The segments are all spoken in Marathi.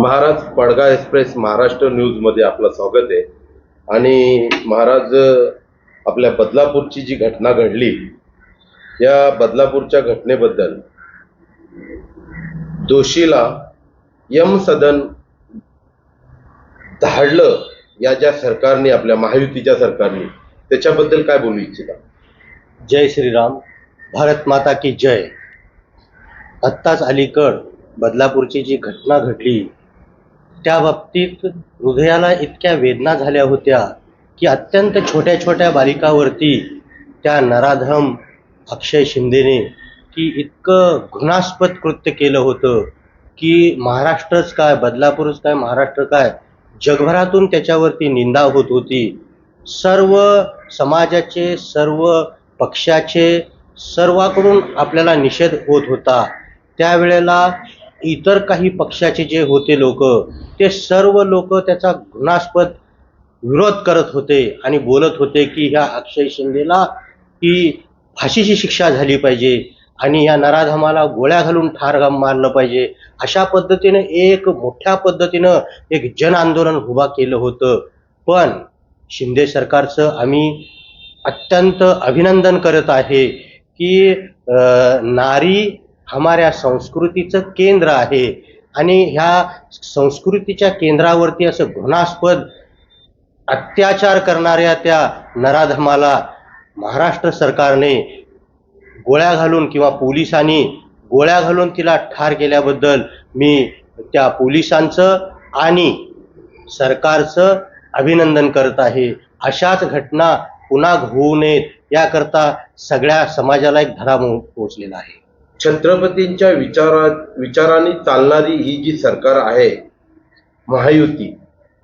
महाराज पडगा एक्सप्रेस महाराष्ट्र न्यूजमध्ये आपलं स्वागत आहे. आणि महाराज आपल्या बदलापूरची जी घटना घडली या बदलापूरच्या घटनेबद्दल दोषीला यम सदन धाडलं या ज्या सरकारने आपल्या महायुतीच्या सरकारने त्याच्याबद्दल काय बोलू इच्छिता? जय श्रीराम. भारत माता की जय. आत्ताच अलीकड बदलापूरची जी घटना घडली त्या बाबतीत हृदयाला इतक्या वेदना झाल्या होत्या की अत्यंत छोट्या छोट्या बालिकावरती त्या नराधम अक्षय शिंदेने की इतकं घृणास्पद कृत्य केलं होतं की महाराष्ट्रच काय बदलापूरच काय महाराष्ट्र काय जगभरातून त्याच्यावरती निंदा होत होती. सर्व समाजाचे सर्व पक्षाचे सर्वाकडून आपल्याला निषेध होत होता. त्यावेळेला इतर काही पक्षाचे जे होते लोक ते सर्व लोक त्याचा घृणास्पद विरोध करत होते आणि बोलत होते की ह्या अक्षय शिंदेला ही फाशीची शिक्षा झाली पाहिजे आणि या नराधमाला गोळ्या घालून ठार मारलं पाहिजे. अशा पद्धतीनं एक मोठ्या पद्धतीनं एक जन आंदोलन उभा केलं होतं. पण शिंदे सरकारचं आम्ही अत्यंत अभिनंदन करत आहे की नारी हमाऱ्या संस्कृतीचं केंद्र आहे. आणि ह्या संस्कृतीच्या केंद्रावरती असं घृणास्पद अत्याचार करणाऱ्या त्या नराधमाला महाराष्ट्र सरकारने गोळ्या घालून किंवा पोलिसांनी गोळ्या घालून तिला ठार केल्याबद्दल मी त्या पोलिसांचं आणि सरकारचं अभिनंदन करत आहे. अशाच घटना पुन्हा होऊ नयेत याकरता सगळ्या समाजाला एक धडा पोहोचलेला आहे. छत्रपतींच्या विचारा विचाराने चालणारी ही जी सरकार आहे महायुती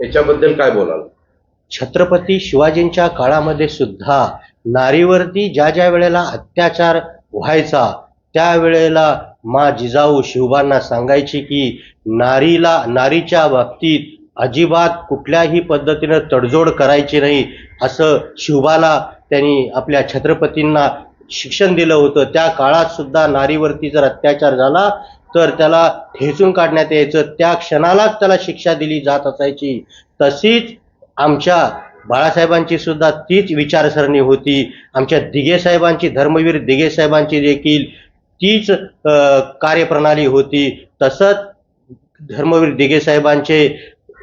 याच्याबद्दल काय बोलाल? छत्रपती शिवाजींच्या काळामध्ये सुद्धा नारीवरती ज्या ज्या वेळेला अत्याचार व्हायचा त्यावेळेला मा जिजाऊ शिवबांना सांगायची की नारीला नारीच्या बाबतीत अजिबात कुठल्याही पद्धतीनं तडजोड करायची नाही असं शिवबाला त्यांनी आपल्या छत्रपतींना शिक्षण दिलं होतं. त्या काळात सुद्धा नारीवरती जर अत्याचार झाला तर त्याला ठेचून काढण्यात यायचं. त्या क्षणालाच त्याला शिक्षा दिली जात असायची. तशीच आमच्या बाळासाहेबांची सुद्धा तीच विचारसरणी होती. आमच्या दिघे साहेबांची धर्मवीर दिघे साहेबांची देखील तीच कार्यप्रणाली होती. तसंच धर्मवीर दिघे साहेबांचे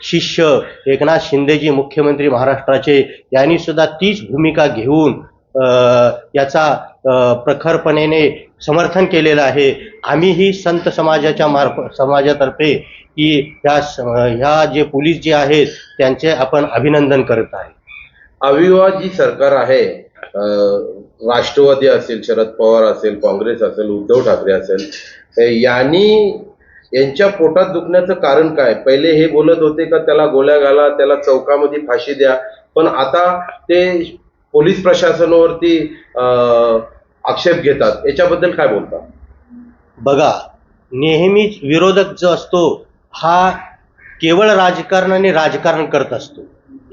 शिष्य एकनाथ शिंदेजी मुख्यमंत्री महाराष्ट्राचे यांनी सुद्धा तीच भूमिका घेऊन याचा प्रखरपणेने समर्थन केलेलं आहे. आम्हीही संत समाजाच्या मार्फ समाजातर्फे की ह्या ह्या जे पोलीस जे आहेत त्यांचे आपण अभिनंदन करत आहे. अविवाद जी सरकार आहे राष्ट्रवादी असेल शरद पवार असेल काँग्रेस असेल उद्धव ठाकरे असेल यांनी यांच्या पोटात दुखण्याचं कारण काय? पहिले हे बोलत होते का त्याला गोळ्या घाला त्याला चौकामध्ये फाशी द्या. पण आता ते पोलीस प्रशासनावरती आक्षेप घेतात. याच्याबद्दल काय बोलतात बघा नेहमीच विरोधक जो असतो हा केवळ राजकारणाने राजकारण करत असतो.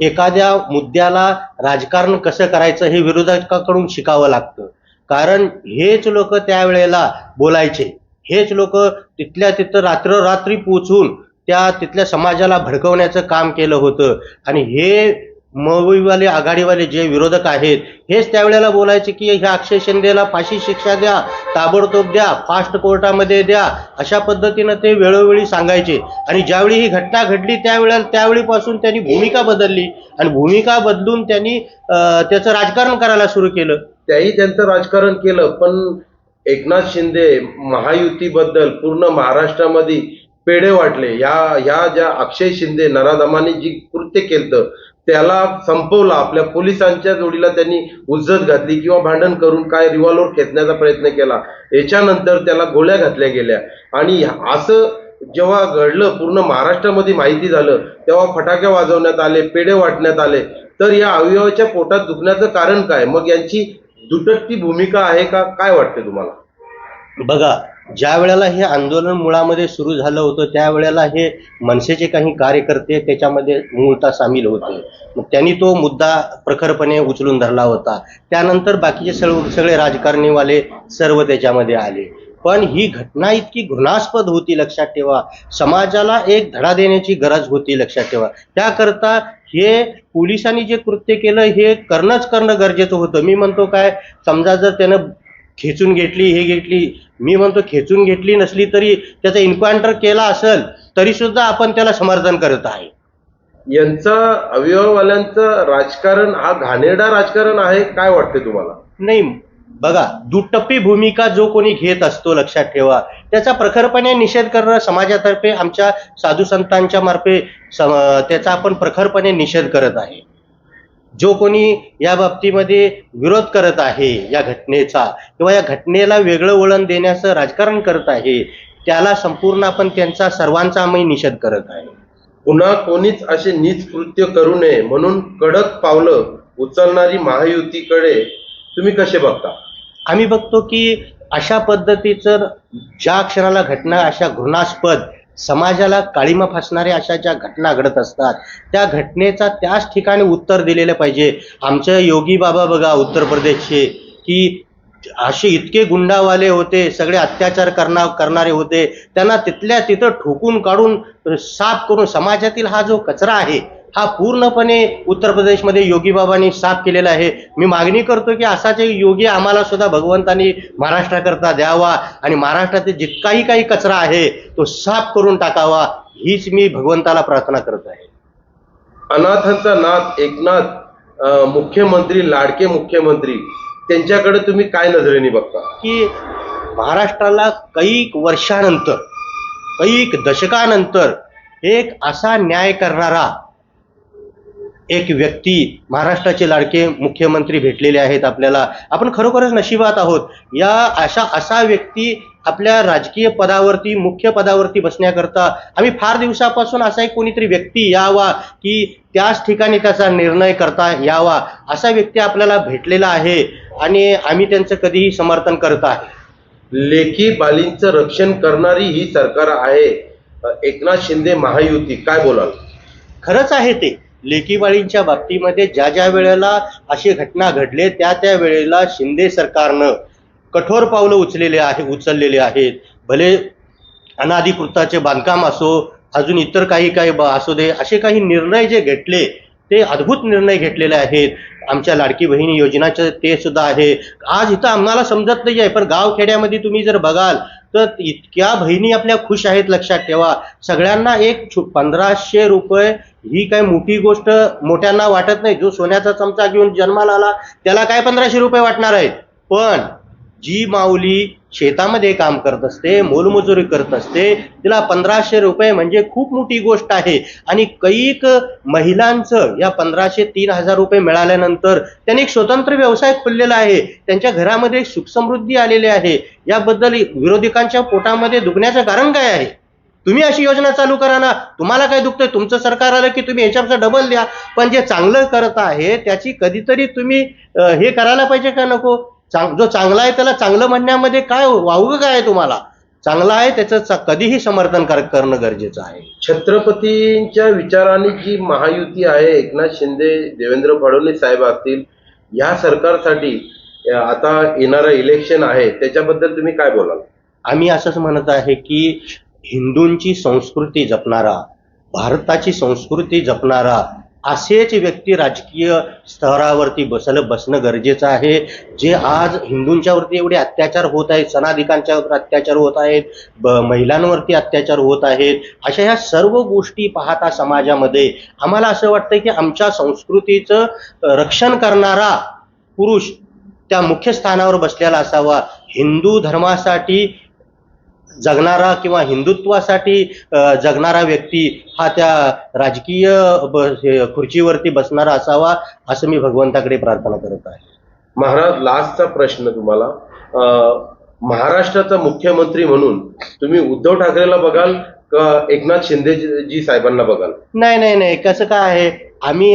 एखाद्या मुद्द्याला राजकारण कसं करायचं हे विरोधकाकडून शिकावं लागतं. कारण हेच लोक त्यावेळेला बोलायचे. हेच लोक तिथल्या तिथं रात्ररात्री पोचून त्या तिथल्या समाजाला भडकवण्याचं काम केलं होतं. आणि हे मवीवाले आघाडीवाले जे विरोधक आहेत हेच त्यावेळेला बोलायचे की ह्या अक्षय शिंदेला फाशी शिक्षा द्या ताबडतोब द्या फास्ट कोर्टामध्ये द्या अशा पद्धतीनं ते वेळोवेळी सांगायचे. आणि ज्यावेळी ही घटना घडली त्यावेळेला त्यावेळीपासून त्यांनी भूमिका बदलली. आणि भूमिका बदलून त्यांनी त्याचं राजकारण करायला सुरू केलं. त्याही त्यांचं राजकारण केलं पण एकनाथ शिंदे महायुतीबद्दल पूर्ण महाराष्ट्रामध्ये पेढे वाटले. या ह्या ज्या अक्षय शिंदे नराधमाने जी कृत्य केलं त्याला संपवला आपल्या पोलिसांच्या जोडीला त्यांनी उज्जत घातली किंवा भांडण करून काय रिव्हॉल्वर खेचण्याचा प्रयत्न केला. याच्यानंतर त्याला गोळ्या घातल्या गेल्या. आणि असं जेव्हा घडलं पूर्ण महाराष्ट्रामध्ये माहिती झालं तेव्हा फटाके वाजवण्यात आले पेढे वाटण्यात आले तर या अवयवाच्या पोटात दुखण्याचं कारण काय? मग यांची दुटट्टी भूमिका आहे का? काय वाटते तुम्हाला? बघा ज्या वेळेला हे आंदोलन मुळामध्ये सुरू झालं होतं त्यावेळेला हे मनसेचे काही कार्यकर्ते त्याच्यामध्ये मूळता सामील होते. मग त्यांनी तो मुद्दा प्रखरपणे उचलून धरला होता. त्यानंतर बाकीचे सर्व सगळे राजकारणीवाले सर्व त्याच्यामध्ये आले. पण ही घटना इतकी घृणास्पद होती लक्षात ठेवा. समाजाला एक धडा देण्याची गरज होती लक्षात ठेवा. त्याकरता हे पोलिसांनी जे कृत्य केलं हे करणंच करणं गरजेचं होतं. मी म्हणतो काय समजा जर त्यानं खेचून घेतली हे घेतली. मी म्हणतो खेचून घेतली नसली तरी त्याचा इन्काउंटर केला असेल तरी सुद्धा आपण त्याला समर्थन करत आहे. यांचं अवयववाल्यांचं राजकारण हा घाणेरडा राजकारण आहे काय वाटते तुम्हाला? नाही बघा दुटप्पी भूमिका जो कोणी घेत असतो लक्षात ठेवा. त्याचा प्रखरपणे निषेध करणं समाजातर्फे आमच्या साधू संतांच्या मार्फे त्याचा आपण प्रखरपणे निषेध करत आहे. जो कोणी या बाबतीमध्ये विरोध करत आहे या घटनेचा किंवा या घटनेला वेगळं वळण देण्याचं राजकारण करत आहे त्याला संपूर्ण आपण त्यांचा सर्वांचा आम्ही निषेध करत आहे. पुन्हा कोणीच असे नीच कृत्य करू नये म्हणून कडक पावलं उचलणारी महायुतीकडे तुम्ही कसे बघता? आम्ही बघतो की अशा पद्धतीचं ज्या क्षणाला घटना अशा घृणास्पद समाजाला काळीमा फासणाऱ्या अशा ज्या घटना घडत असतात त्या घटनेचा त्याच ठिकाणी उत्तर दिलेलं पाहिजे. आमचं योगी बाबा बघा उत्तर प्रदेशचे की असे इतके गुंडावाले होते सगळे अत्याचार करणार करणारे होते. त्यांना तिथल्या तिथं ठोकून काढून साफ करून समाजातील हा जो कचरा आहे हा पूर्णपणे उत्तर प्रदेशमध्ये योगी बाबांनी साफ केलेला आहे. मी मागणी करतो की असाच एक योगी आम्हाला सुद्धा भगवंतांनी महाराष्ट्राकरता द्यावा आणि महाराष्ट्रातील जितकाही काही कचरा आहे तो साफ करून टाकावा हीच मी भगवंताला प्रार्थना करत आहे. अनाथांचा नाथ एकनाथ मुख्यमंत्री लाडके मुख्यमंत्री त्यांच्याकडे तुम्ही काय नजरेने बघता? की महाराष्ट्राला कैक वर्षानंतर कैक दशकानंतर एक असा न्याय करणारा एक व्यक्ती महाराष्ट्राचे लाडके मुख्यमंत्री भेटलेले आहेत आपल्याला. आपण खरोखरच नशिबात आहोत. या अशा असा व्यक्ती आपल्या राजकीय पदावरती मुख्य पदावरती बसण्याकरता आम्ही फार दिवसापासून असा एक कोणीतरी व्यक्ती यावा की त्याच ठिकाणी त्याचा निर्णय करता यावा असा व्यक्ती आपल्याला भेटलेला आहे आणि आम्ही त्यांचं कधीही समर्थन करत आहे. लेखी बालींचं रक्षण करणारी ही सरकार आहे. एकनाथ शिंदे महायुती. काय बोलाल? खरंच आहे ते. लेकीबाळींच्या बाबतीमध्ये ज्या ज्या वेळेला अशी घटना घडले त्या त्या वेळेला शिंदे सरकारनं कठोर पावलं उचलेले आहे उचललेले आहेत. भले अनाधिकृताचे बांधकाम असो अजून इतर काही काही ब- असू दे असे काही निर्णय जे घेतले ते अद्भुत निर्णय घेतलेले आहेत. आमच्या लाडकी बहिणी योजनाचं ते सुद्धा आहे. आज इथं आम्हाला समजत नाही आहे पण गावखेड्यामध्ये तुम्ही जर बघाल तर इतक्या बहिणी आपल्या खुश आहेत लक्षात ठेवा. सगळ्यांना एक पंधराशे रुपये ही काय मोठी गोष्ट मोठ्यांना वाटत नाही. जो सोन्याचा चमचा घेऊन जन्माला आला त्याला काय पंधराशे रुपये वाटणार आहेत? पण जी माऊली शेतामध्ये काम करत असते मोलमजुरी करत असते. तिला पंधराशे रुपये म्हणजे खूप मोठी गोष्ट आहे. आणि कैक महिलांचं या पंधराशे तीन हजार रुपये मिळाल्यानंतर त्यांनी एक स्वतंत्र व्यवसाय खोललेला आहे. त्यांच्या घरामध्ये सुख सुखसमृद्धी आलेली आहे. याबद्दल विरोधकांच्या पोटामध्ये दुखण्याचं कारण काय आहे? तुम्ही अशी योजना चालू करा ना. तुम्हाला काय दुखतंय? तुमचं सरकार आलं की तुम्ही याच्यापेक्षा डबल द्या. पण जे चांगलं करत आहे त्याची कधीतरी तुम्ही हे करायला पाहिजे का नको? चांग जो चांगला आहे त्याला चांगलं म्हणण्यामध्ये काय वावगं काय आहे तुम्हाला? चांगला आहे त्याचं कधीही समर्थन कर- करणं गरजेचं आहे. छत्रपतींच्या विचाराने जी महायुती आहे एकनाथ शिंदे देवेंद्र फडणवीस साहेब असतील या सरकारसाठी आता येणारं इलेक्शन आहे त्याच्याबद्दल तुम्ही काय बोलाल? आम्ही असंच म्हणत आहे की हिंदूंची संस्कृती जपणारा भारताची संस्कृती जपणारा असेच व्यक्ती राजकीय स्तरावरती बसलं बसणं गरजेचं आहे. जे आज हिंदूंच्यावरती एवढे अत्याचार होत आहेत सनाधिकांच्यावर अत्याचार होत आहेत ब महिलांवरती अत्याचार होत आहेत अशा ह्या सर्व गोष्टी पाहता समाजामध्ये आम्हाला असं वाटतं की आमच्या संस्कृतीचं रक्षण करणारा पुरुष त्या मुख्य स्थानावर बसलेला असावा. हिंदू धर्मासाठी जगणारा किंवा हिंदुत्वासाठी जगणारा व्यक्ती हा त्या राजकीय खुर्चीवरती बसणारा असावा असं मी भगवंताकडे प्रार्थना करत आहे. महाराज लास्टचा प्रश्न तुम्हाला. महाराष्ट्राचा मुख्यमंत्री म्हणून तुम्ही उद्धव ठाकरेला बघाल का एकनाथ शिंदे जी साहेबांना बघाल? नाही नाही नाही. कसं काय आहे? आम्ही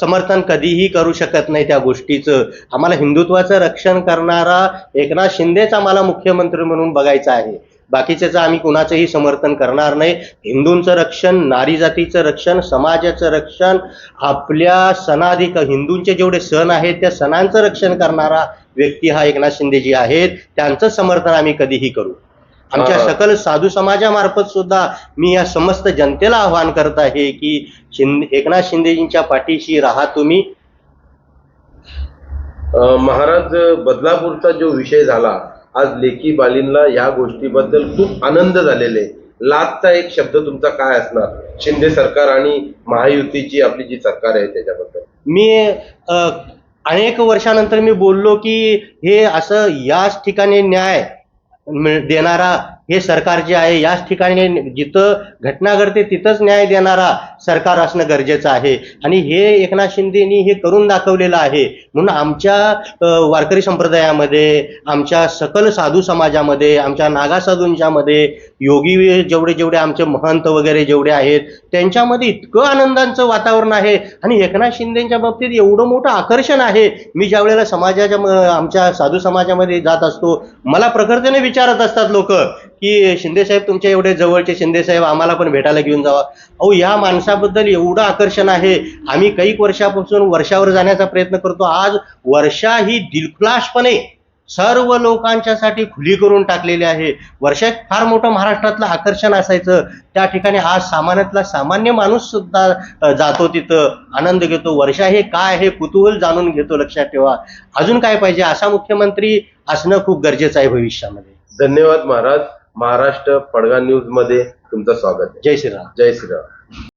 समर्थन कधीही करू शकत नाही त्या गोष्टीचं. आम्हाला हिंदुत्वाचं रक्षण करणारा एकनाथ शिंदेच आम्हाला मुख्यमंत्री म्हणून बघायचा आहे. बाकीच्याचं आम्ही कुणाचंही समर्थन करणार नाही. हिंदूंचं रक्षण नारी जातीचं रक्षण समाजाचं रक्षण आपल्या सणाधिक हिंदूंचे जेवढे सण आहेत त्या सणांचं रक्षण करणारा व्यक्ती हा एकनाथ शिंदेजी आहेत. त्यांचं समर्थन आम्ही कधीही करू. आमच्या. सकल साधू समाजामार्फत सुद्धा मी या समस्त जनतेला आवाहन करत आहे की शिंदे एकनाथ शिंदेजींच्या पाठीशी राहा तुम्ही महाराज बदलापूरचा जो विषय झाला आज लेखी बालींना या गोष्टीबद्दल खूप आनंद झालेले आहे. लाचचा एक शब्द तुमचा काय असणार शिंदे सरकार आणि महायुतीची आपली जी सरकार आहे त्याच्याबद्दल मी अनेक वर्षानंतर मी बोललो की हे असं याच ठिकाणी न्याय देणारा हे सरकार जे आहे याच ठिकाणी जिथं घटना घडते तिथंच न्याय देणारा सरकार असणं गरजेचं आहे. आणि हे एकनाथ शिंदेनी हे करून दाखवलेलं आहे. म्हणून आमच्या वारकरी संप्रदायामध्ये आमच्या सकल साधू समाजामध्ये आमच्या नागा साधूंच्यामध्ये योगी जेवढे जेवढे आमचे महंत वगैरे जेवढे आहेत त्यांच्यामध्ये इतकं आनंदाचं वातावरण आहे. आणि एकनाथ शिंदेच्या बाबतीत एवढं मोठं आकर्षण आहे. मी ज्या वेळेला समाजाच्या आमच्या साधू समाजामध्ये जात असतो मला प्रखरतेने विचारत असतात लोक की शिंदेसाहेब तुमच्या एवढे जवळचे शिंदेसाहेब आम्हाला पण भेटायला घेऊन जावा. अहो या माणसाबद्दल एवढं आकर्षण आहे. आम्ही काही वर्षापासून वर्षावर जाण्याचा प्रयत्न करतो. आज वर्षा ही दिलखुलासपणे सर्व लोकांच्यासाठी खुली करून टाकलेली आहे. वर्षात फार मोठं महाराष्ट्रातलं आकर्षण असायचं. त्या ठिकाणी आज सामान्यातला सामान्य माणूस सुद्धा जातो तिथं. आनंद घेतो. वर्षा हे काय हे कुतूहल जाणून घेतो लक्षात ठेवा. अजून काय पाहिजे? असा मुख्यमंत्री असणं खूप गरजेचं आहे भविष्यामध्ये. धन्यवाद महाराज. महाराष्ट्र पडगा न्यूजमध्ये तुमचं स्वागत आहे. जय श्रीराम. जय श्रीराम.